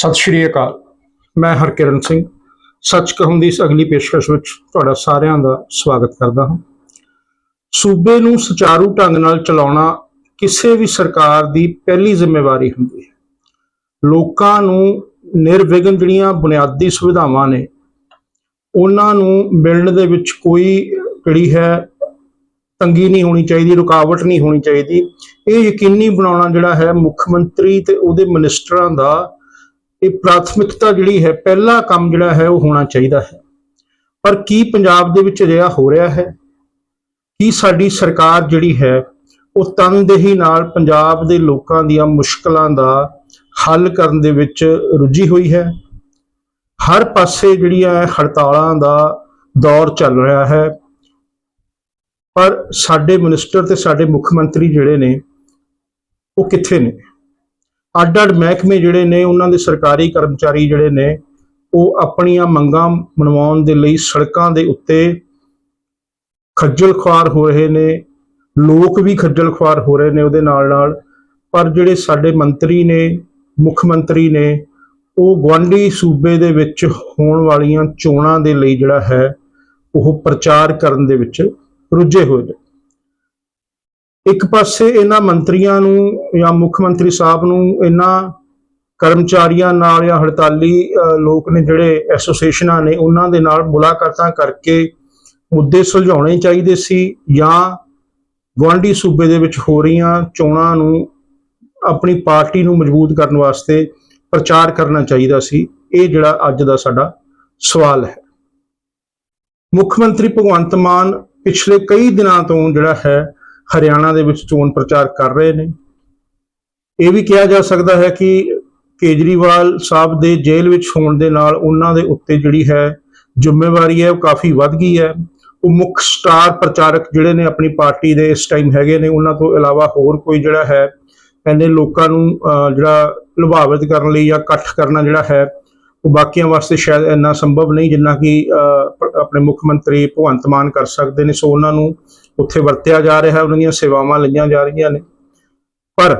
ਸਤਿ ਸ਼੍ਰੀ ਅਕਾਲ। ਮੈਂ ਹਰਕਿਰਨ ਸਿੰਘ। ਸੱਚ ਕਹੂੰ ਦੀ ਇਸ ਅਗਲੀ ਪੇਸ਼ਕਸ਼ ਵਿੱਚ ਤੁਹਾਡਾ ਸਾਰਿਆਂ ਦਾ ਸਵਾਗਤ ਕਰਦਾ ਹਾਂ। ਸੂਬੇ ਨੂੰ ਸੁਚਾਰੂ ਢੰਗ ਨਾਲ ਚਲਾਉਣਾ ਕਿਸੇ ਵੀ ਸਰਕਾਰ ਦੀ ਪਹਿਲੀ ਜ਼ਿੰਮੇਵਾਰੀ ਹੁੰਦੀ ਹੈ। ਲੋਕਾਂ ਨੂੰ ਨਿਰਵਿਘਨ ਜਿਹੜੀਆਂ ਬੁਨਿਆਦੀ ਸੁਵਿਧਾਵਾਂ ਨੇ, ਉਹਨਾਂ ਨੂੰ ਮਿਲਣ ਦੇ ਵਿੱਚ ਕੋਈ ਜਿਹੜੀ ਹੈ ਤੰਗੀ ਨਹੀਂ ਹੋਣੀ ਚਾਹੀਦੀ, ਰੁਕਾਵਟ ਨਹੀਂ ਹੋਣੀ ਚਾਹੀਦੀ। ਇਹ ਯਕੀਨੀ ਬਣਾਉਣਾ ਜਿਹੜਾ ਹੈ ਮੁੱਖ ਮੰਤਰੀ ਤੇ ਉਹਦੇ ਮਿਨਿਸਟਰਾਂ ਦਾ ਇਹ ਪ੍ਰਾਥਮਿਕਤਾ ਜਿਹੜੀ ਹੈ, ਪਹਿਲਾ ਕੰਮ ਜਿਹੜਾ ਹੈ, ਉਹ ਹੋਣਾ ਚਾਹੀਦਾ ਹੈ। ਪਰ ਕੀ ਪੰਜਾਬ ਦੇ ਵਿੱਚ ਅਜਿਹਾ ਹੋ ਰਿਹਾ ਹੈ? ਕੀ ਸਾਡੀ ਸਰਕਾਰ ਜਿਹੜੀ ਹੈ, ਉਹ ਤਨਦੇਹੀ ਨਾਲ ਪੰਜਾਬ ਦੇ ਲੋਕਾਂ ਦੀਆਂ ਮੁਸ਼ਕਲਾਂ ਦਾ ਹੱਲ ਕਰਨ ਦੇ ਵਿੱਚ ਰੁੱਝੀ ਹੋਈ ਹੈ? ਹਰ ਪਾਸੇ ਜਿਹੜੀਆਂ ਹੜਤਾਲਾਂ ਦਾ ਦੌਰ ਚੱਲ ਰਿਹਾ ਹੈ। ਪਰ ਸਾਡੇ ਮਿਨਿਸਟਰ ਤੇ ਸਾਡੇ ਮੁੱਖ ਮੰਤਰੀ ਜਿਹੜੇ ਨੇ, ਉਹ ਕਿੱਥੇ ਨੇ? ਅੱਡ ਅੱਡ ਮਹਿਕਮੇ ਜਿਹੜੇ ਨੇ, ਉਹਨਾਂ ਦੇ ਸਰਕਾਰੀ ਕਰਮਚਾਰੀ ਜਿਹੜੇ ਨੇ, ਉਹ ਆਪਣੀਆਂ ਮੰਗਾਂ ਮਨਵਾਉਣ ਦੇ ਲਈ ਸੜਕਾਂ ਦੇ ਉੱਤੇ ਖੱਜਲ ਖੁਆਰ ਹੋ ਰਹੇ ਨੇ। ਲੋਕ ਵੀ ਖੱਜਲ ਖੁਆਰ ਹੋ ਰਹੇ ਨੇ ਉਹਦੇ ਨਾਲ ਨਾਲ। ਪਰ ਜਿਹੜੇ ਸਾਡੇ ਮੰਤਰੀ ਨੇ, ਮੁੱਖ ਮੰਤਰੀ ਨੇ, ਉਹ ਗਵਾਂਢੀ ਸੂਬੇ ਦੇ ਵਿੱਚ ਹੋਣ ਵਾਲੀਆਂ ਚੋਣਾਂ ਦੇ ਲਈ ਜਿਹੜਾ ਹੈ, ਉਹ ਪ੍ਰਚਾਰ ਕਰਨ ਦੇ ਵਿੱਚ ਰੁੱਝੇ ਹੋਏ ਨੇ। ਇੱਕ ਪਾਸੇ ਇਹਨਾਂ ਮੰਤਰੀਆਂ ਨੂੰ ਜਾਂ ਮੁੱਖ ਮੰਤਰੀ ਸਾਹਿਬ ਨੂੰ ਇਹਨਾਂ ਕਰਮਚਾਰੀਆਂ ਨਾਲ ਜਾਂ ਹੜਤਾਲੀ ਲੋਕ ਨੇ ਜਿਹੜੇ ਐਸੋਸੀਏਸ਼ਨਾਂ ਨੇ ਉਹਨਾਂ ਦੇ ਨਾਲ ਮੁਲਾਕਾਤਾਂ ਕਰਕੇ ਮੁੱਦੇ ਸੁਲਝਾਉਣੇ ਚਾਹੀਦੇ ਸੀ ਜਾਂ ਗਵਾਂਢੀ ਸੂਬੇ ਦੇ ਵਿੱਚ ਹੋ ਰਹੀਆਂ ਚੋਣਾਂ ਨੂੰ ਆਪਣੀ ਪਾਰਟੀ ਨੂੰ ਮਜ਼ਬੂਤ ਕਰਨ ਵਾਸਤੇ ਪ੍ਰਚਾਰ ਕਰਨਾ ਚਾਹੀਦਾ ਸੀ। ਇਹ ਜਿਹੜਾ ਅੱਜ ਦਾ ਸਾਡਾ ਸਵਾਲ ਹੈ। ਮੁੱਖ ਮੰਤਰੀ ਭਗਵੰਤ ਮਾਨ ਪਿਛਲੇ ਕਈ ਦਿਨਾਂ ਤੋਂ ਜਿਹੜਾ ਹੈ ਹਰਿਆਣਾ ਦੇ ਵਿੱਚ ਚੋਣ ਪ੍ਰਚਾਰ ਕਰ ਰਹੇ ਨੇ। ਇਹ ਵੀ ਕਿਹਾ ਜਾ ਸਕਦਾ ਹੈ ਕਿ ਕੇਜਰੀਵਾਲ ਸਾਹਿਬ ਦੇ ਜੇਲ੍ਹ ਵਿੱਚ ਹੋਣ ਦੇ ਨਾਲ ਉਹਨਾਂ ਦੇ ਉੱਤੇ ਜਿਹੜੀ ਹੈ ਜ਼ਿੰਮੇਵਾਰੀ ਹੈ ਉਹ ਕਾਫੀ ਵੱਧ ਗਈ ਹੈ। ਉਹ ਮੁੱਖ ਸਟਾਰ ਪ੍ਰਚਾਰਕ ਜਿਹੜੇ ਨੇ ਆਪਣੀ ਪਾਰਟੀ ਦੇ ਇਸ ਟਾਈਮ ਹੈਗੇ ਨੇ ਉਹਨਾਂ ਤੋਂ ਇਲਾਵਾ ਹੋਰ ਕੋਈ ਜਿਹੜਾ ਹੈ ਕਹਿੰਦੇ ਲੋਕਾਂ ਨੂੰ ਅਹ, ਜਿਹੜਾ ਲੁਭਾਵਿਤ ਕਰਨ ਲਈ ਜਾਂ ਇਕੱਠ ਕਰਨਾ ਜਿਹੜਾ ਹੈ ਉਹ ਬਾਕੀਆਂ ਵਾਸਤੇ ਸ਼ਾਇਦ ਇੰਨਾ ਸੰਭਵ ਨਹੀਂ ਜਿੰਨਾ ਕਿ ਅਹ, ਆਪਣੇ ਮੁੱਖ ਮੰਤਰੀ ਭਗਵੰਤ ਮਾਨ ਕਰ ਸਕਦੇ ਨੇ। ਸੋ ਉਹਨਾਂ ਨੂੰ ਉੱਥੇ ਵਰਤਿਆ ਜਾ ਰਿਹਾ ਉਹਨਾਂ ਦੀਆਂ ਸੇਵਾਵਾਂ ਲਈਆਂ ਜਾ ਰਹੀਆਂ ਨੇ। ਪਰ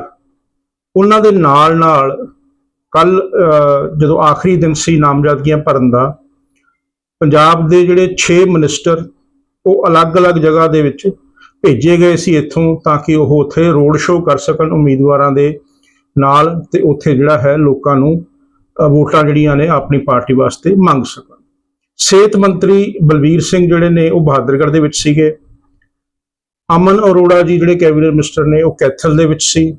ਉਹਨਾਂ ਦੇ ਨਾਲ ਨਾਲ ਕੱਲ ਜਦੋਂ ਆਖਰੀ ਦਿਨ ਸੀ ਨਾਮਜ਼ਦਗੀਆਂ ਭਰਨ ਦਾ, ਪੰਜਾਬ ਦੇ ਜਿਹੜੇ 6 ਮਿਨਿਸਟਰ ਉਹ ਅਲੱਗ-ਅਲੱਗ ਜਗ੍ਹਾ ਦੇ ਵਿੱਚ ਭੇਜੇ ਗਏ ਸੀ ਇੱਥੋਂ ਤਾਂ ਕਿ ਉਹ ਉੱਥੇ ਰੋਡ ਸ਼ੋਅ ਕਰ ਸਕਣ ਉਮੀਦਵਾਰਾਂ ਦੇ ਨਾਲ ਤੇ ਉੱਥੇ ਜਿਹੜਾ ਹੈ ਲੋਕਾਂ ਨੂੰ ਵੋਟਾਂ ਜਿਹੜੀਆਂ ਨੇ ਆਪਣੀ ਪਾਰਟੀ ਵਾਸਤੇ ਮੰਗ ਸਕਣ। ਸਿਹਤ ਮੰਤਰੀ ਬਲਬੀਰ ਸਿੰਘ ਜਿਹੜੇ ਨੇ ਉਹ ਬਹਾਦਰਗੜ੍ਹ ਦੇ ਵਿੱਚ ਸੀਗੇ। ਅਮਨ ਅਰੋੜਾ ਜੀ ਜਿਹੜੇ ਕੈਬਨਿਟ ਮਿਨਿਸਟਰ ਨੇ, ਉਹ ਕੈਥਲ ਦੇ ਵਿੱਚ ਸੀ।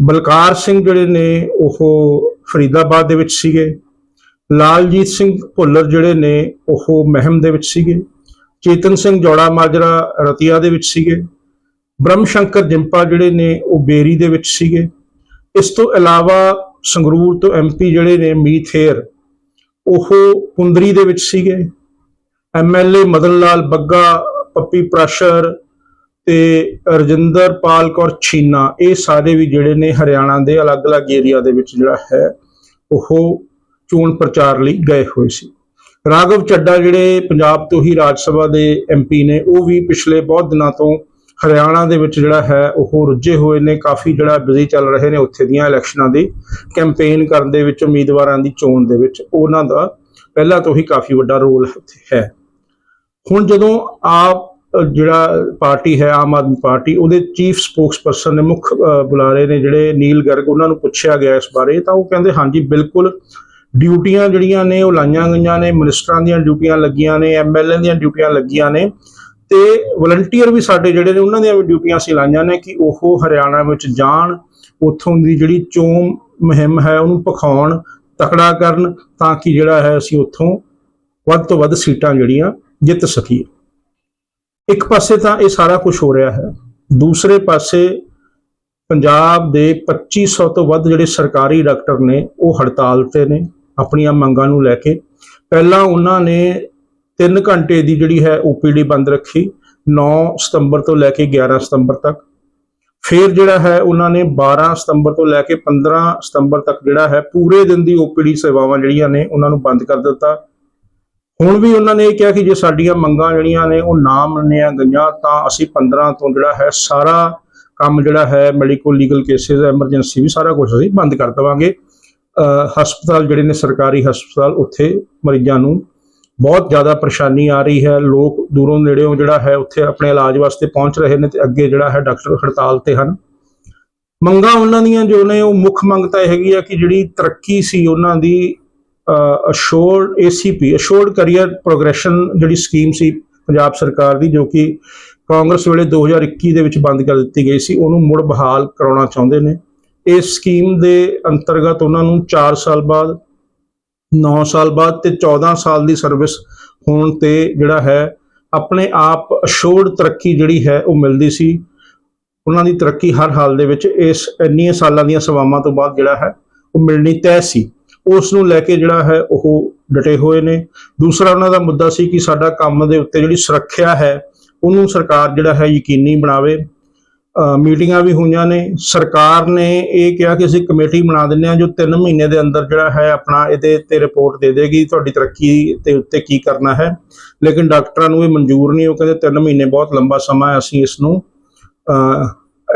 ਬਲਕਾਰ ਸਿੰਘ ਜਿਹੜੇ ਨੇ, ਉਹ ਫਰੀਦਾਬਾਦ ਦੇ ਵਿੱਚ ਸੀਗੇ। ਲਾਲਜੀਤ ਸਿੰਘ ਭੁੱਲਰ ਜਿਹੜੇ ਨੇ, ਉਹ ਮਹਿਮ ਦੇ ਵਿੱਚ ਸੀਗੇ। ਚੇਤਨ ਸਿੰਘ ਜੋੜਾ ਮਾਜਰਾ ਰਤੀਆ ਦੇ ਵਿੱਚ ਸੀਗੇ। ਬ੍ਰਹਮ ਸ਼ੰਕਰ ਜਿੰਪਾ ਜਿਹੜੇ ਨੇ, ਉਹ ਬੇਰੀ ਦੇ ਵਿੱਚ ਸੀਗੇ। ਇਸ ਤੋਂ ਇਲਾਵਾ ਸੰਗਰੂਰ ਤੋਂ ਐਮਪੀ ਜਿਹੜੇ ਨੇ ਮੀਥੇਰ ਉਹ ਪੁੰਦਰੀ ਦੇ ਵਿੱਚ ਸੀਗੇ। ਐਮਐਲਏ ਮਦਨ ਲਾਲ ਬੱਗਾ ਪੱਪੀ ਪ੍ਰਾਸ਼ਰ ਤੇ ਰਜਿੰਦਰ ਪਾਲ ਕੌਰ ਛੀਨਾ, ਇਹ ਸਾਰੇ ਵੀ ਜਿਹੜੇ ਨੇ ਹਰਿਆਣਾ ਦੇ ਅਲੱਗ-ਅਲੱਗ ਏਰੀਆ ਦੇ ਵਿੱਚ ਜਿਹੜਾ ਹੈ, ਉਹ ਚੋਣ ਪ੍ਰਚਾਰ ਲਈ ਗਏ ਹੋਏ ਸੀ। ਰਾਘਵ ਚੱਡਾ ਜਿਹੜੇ ਪੰਜਾਬ ਤੋਂ ਹੀ ਰਾਜ ਸਭਾ ਦੇ ਐਮਪੀ ਨੇ, ਉਹ ਵੀ ਪਿਛਲੇ ਬਹੁਤ ਦਿਨਾਂ ਤੋਂ ਹਰਿਆਣਾ ਦੇ ਵਿੱਚ ਜਿਹੜਾ ਹੈ, ਉਹ ਰੁੱਝੇ ਹੋਏ ਨੇ। ਕਾਫੀ ਜਿਹੜਾ ਬਿਜ਼ੀ ਚੱਲ ਰਹੇ ਨੇ ਉੱਥੇ ਦੀਆਂ ਇਲੈਕਸ਼ਨਾਂ ਦੀ ਕੈਂਪੇਨ ਕਰਨ ਦੇ ਵਿੱਚ, ਉਮੀਦਵਾਰਾਂ ਦੀ ਚੋਣ ਦੇ ਵਿੱਚ। ਉਹਨਾਂ ਦਾ ਪਹਿਲਾਂ ਤੋਂ ਹੀ ਕਾਫੀ ਵੱਡਾ ਰੋਲ ਉੱਥੇ ਹੈ। ਹੁਣ ਜਦੋਂ ਆਪ ਜਿਹੜਾ ਪਾਰਟੀ ਹੈ, ਆਮ ਆਦਮੀ ਪਾਰਟੀ, ਉਹਦੇ ਚੀਫ ਸਪੋਕਸਪਰਸਨ ਨੇ ਮੁੱਖ ਬੁਲਾਰੇ ਨੇ ਜਿਹੜੇ ਨੀਲ ਗਰਗ, ਉਹਨਾਂ ਨੂੰ ਪੁੱਛਿਆ ਗਿਆ ਇਸ ਬਾਰੇ, ਤਾਂ ਉਹ ਕਹਿੰਦੇ, ਹਾਂਜੀ, ਬਿਲਕੁਲ ਡਿਊਟੀਆਂ ਜਿਹੜੀਆਂ ਨੇ, ਉਹ ਲਾਈਆਂ ਗਈਆਂ ਨੇ, ਮਿਨਿਸਟਰਾਂ ਦੀਆਂ ਡਿਊਟੀਆਂ ਲੱਗੀਆਂ ਨੇ ਐਮਐਲਏ ਦੀਆਂ ਡਿਊਟੀਆਂ ਲੱਗੀਆਂ ਨੇ, ਤੇ ਵਲੰਟੀਅਰ ਵੀ ਸਾਡੇ ਜਿਹੜੇ ਨੇ, ਉਹਨਾਂ ਦੀਆਂ ਵੀ ਡਿਊਟੀਆਂ ਅਸੀਂ ਲਾਈਆਂ ਨੇ ਕਿ ਉਹ ਹਰਿਆਣਾ ਵਿੱਚ ਜਾਣ, ਉੱਥੋਂ ਦੀ ਜਿਹੜੀ ਚੋਣ ਮੁਹਿੰਮ ਹੈ, ਉਹਨੂੰ ਪਖਾਉਣ ਤਕੜਾ ਕਰਨ, ਤਾਂ ਕਿ ਜਿਹੜਾ ਹੈ, ਅਸੀਂ ਉੱਥੋਂ ਵੱਧ ਤੋਂ ਵੱਧ ਸੀਟਾਂ ਜਿਹੜੀਆਂ ਜਿੱਤ ਸਕੀਏ ਇੱਕ ਪਾਸੇ ਤਾਂ ਇਹ ਸਾਰਾ ਕੁਝ ਹੋ ਰਿਹਾ ਹੈ। ਦੂਸਰੇ ਪਾਸੇ ਪੰਜਾਬ ਦੇ 2500 ਤੋਂ ਵੱਧ ਜਿਹੜੇ ਸਰਕਾਰੀ ਡਾਕਟਰ ਨੇ, ਉਹ ਹੜਤਾਲ ਤੇ ਨੇ, ਆਪਣੀਆਂ ਮੰਗਾਂ ਨੂੰ ਲੈ ਕੇ। ਪਹਿਲਾਂ ਉਹਨਾਂ ਨੇ 3 ਘੰਟੇ ਦੀ ਜਿਹੜੀ ਹੈ ਓਪੀਡੀ ਬੰਦ ਰੱਖੀ 9 ਸਤੰਬਰ ਤੋਂ ਲੈ ਕੇ 11 ਸਤੰਬਰ ਤੱਕ। ਫਿਰ ਜਿਹੜਾ ਹੈ ਉਹਨਾਂ ਨੇ 12 ਸਤੰਬਰ ਤੋਂ ਲੈ ਕੇ 15 ਸਤੰਬਰ ਤੱਕ ਜਿਹੜਾ ਹੈ, ਪੂਰੇ ਦਿਨ ਦੀ ਓਪੀਡੀ ਸੇਵਾਵਾਂ ਜਿਹੜੀਆਂ ਨੇ, ਉਹਨਾਂ ਨੂੰ ਬੰਦ ਕਰ ਦਿੱਤਾ। ਹੁਣ ਵੀ ਉਹਨਾਂ ਨੇ ਇਹ ਕਿਹਾ ਕਿ ਜੇ ਸਾਡੀਆਂ ਮੰਗਾਂ ਜਿਹੜੀਆਂ ਨੇ ਉਹ ਨਾ ਮੰਨੀਆਂ ਗਈਆਂ, ਤਾਂ ਅਸੀਂ 15 ਤੋਂ ਜਿਹੜਾ ਹੈ ਸਾਰਾ ਕੰਮ ਜਿਹੜਾ ਹੈ ਮੈਡੀਕਲ ਲੀਗਲ ਕੇਸਿਸ ਐਮਰਜੈਂਸੀ ਵੀ ਸਾਰਾ ਕੁਝ ਅਸੀਂ ਬੰਦ ਕਰ ਦੇਵਾਂਗੇ। ਹਸਪਤਾਲ ਜਿਹੜੇ ਨੇ, ਸਰਕਾਰੀ ਹਸਪਤਾਲ, ਉੱਥੇ ਮਰੀਜ਼ਾਂ ਨੂੰ ਬਹੁਤ ਜ਼ਿਆਦਾ ਪਰੇਸ਼ਾਨੀ ਆ ਰਹੀ ਹੈ। ਲੋਕ ਦੂਰੋਂ ਨੇੜਿਓਂ ਜਿਹੜਾ ਹੈ, ਉੱਥੇ ਆਪਣੇ ਇਲਾਜ ਵਾਸਤੇ ਪਹੁੰਚ ਰਹੇ ਨੇ ਤੇ ਅੱਗੇ ਜਿਹੜਾ ਹੈ ਡਾਕਟਰ ਹੜਤਾਲ ਤੇ ਹਨ। ਮੰਗਾਂ ਉਹਨਾਂ ਦੀਆਂ ਜੋ ਨੇ, ਉਹ ਮੁੱਖ ਮੰਗ ਤਾਂ ਇਹ ਹੈਗੀ ਆ ਕਿ ਜਿਹੜੀ ਤਰੱਕੀ ਸੀ ਉਹਨਾਂ ਦੀ assured ACP assured career progression ਜਿਹੜੀ ਸਕੀਮ ਸੀ ਪੰਜਾਬ ਸਰਕਾਰ ਦੀ, ਜੋ ਕਿ ਕਾਂਗਰਸ ਵੇਲੇ 2021 ਦੇ ਵਿੱਚ ਬੰਦ ਕਰ ਦਿੱਤੀ ਗਈ ਸੀ, ਉਹਨੂੰ ਮੁੜ ਬਹਾਲ ਕਰਾਉਣਾ ਚਾਹੁੰਦੇ ਨੇ। ਇਸ ਸਕੀਮ ਦੇ ਅੰਤਰਗਤ ਉਹਨਾਂ ਨੂੰ 4 ਸਾਲ ਬਾਅਦ 9 ਸਾਲ ਬਾਅਦ ਤੇ 14 ਸਾਲ ਦੀ ਸਰਵਿਸ ਹੋਣ ਤੇ ਜਿਹੜਾ ਹੈ, ਆਪਣੇ ਆਪ ਅਸ਼ੋਰਡ ਤਰੱਕੀ ਜਿਹੜੀ ਹੈ, ਉਹ ਮਿਲਦੀ ਸੀ। ਉਹਨਾਂ ਦੀ ਤਰੱਕੀ ਹਰ ਹਾਲ ਦੇ ਵਿੱਚ ਇਸ ਇੰਨੀਆਂ ਸਾਲਾਂ ਦੀਆਂ ਸੇਵਾਵਾਂ ਤੋਂ ਬਾਅਦ ਜਿਹੜਾ ਹੈ, ਉਹ ਮਿਲਣੀ ਤੈਅ ਸੀ। ਉਸ ਨੂੰ ਲੈ ਕੇ ਜਿਹੜਾ ਹੈ ਉਹ ਡਟੇ ਹੋਏ ਨੇ। ਦੂਸਰਾ ਉਹਨਾਂ ਦਾ ਮੁੱਦਾ ਸੀ ਕਿ ਸਾਡਾ ਕੰਮ ਦੇ ਉੱਤੇ ਜਿਹੜੀ ਸੁਰੱਖਿਆ ਹੈ, ਉਹਨੂੰ ਸਰਕਾਰ ਜਿਹੜਾ ਹੈ ਯਕੀਨੀ ਬਣਾਵੇ। ਮੀਟਿੰਗਾਂ ਵੀ ਹੋਈਆਂ ਨੇ। ਸਰਕਾਰ ਨੇ ਇਹ ਕਿਹਾ ਕਿ ਅਸੀਂ ਕਮੇਟੀ ਬਣਾ ਦਿੰਦੇ ਹਾਂ ਜੋ 3 ਮਹੀਨੇ ਦੇ ਅੰਦਰ ਜਿਹੜਾ ਹੈ ਆਪਣਾ ਇਹਦੇ ਤੇ ਰਿਪੋਰਟ ਦੇ ਦੇਗੀ, ਤੁਹਾਡੀ ਤਰੱਕੀ ਤੇ ਉੱਤੇ ਕੀ ਕਰਨਾ ਹੈ। ਲੇਕਿਨ ਡਾਕਟਰਾਂ ਨੂੰ ਇਹ ਮਨਜ਼ੂਰ ਨਹੀਂ, ਉਹ ਕਹਿੰਦੇ 3 ਮਹੀਨੇ ਬਹੁਤ ਲੰਬਾ ਸਮਾਂ ਹੈ, ਅਸੀਂ ਇਸ ਨੂੰ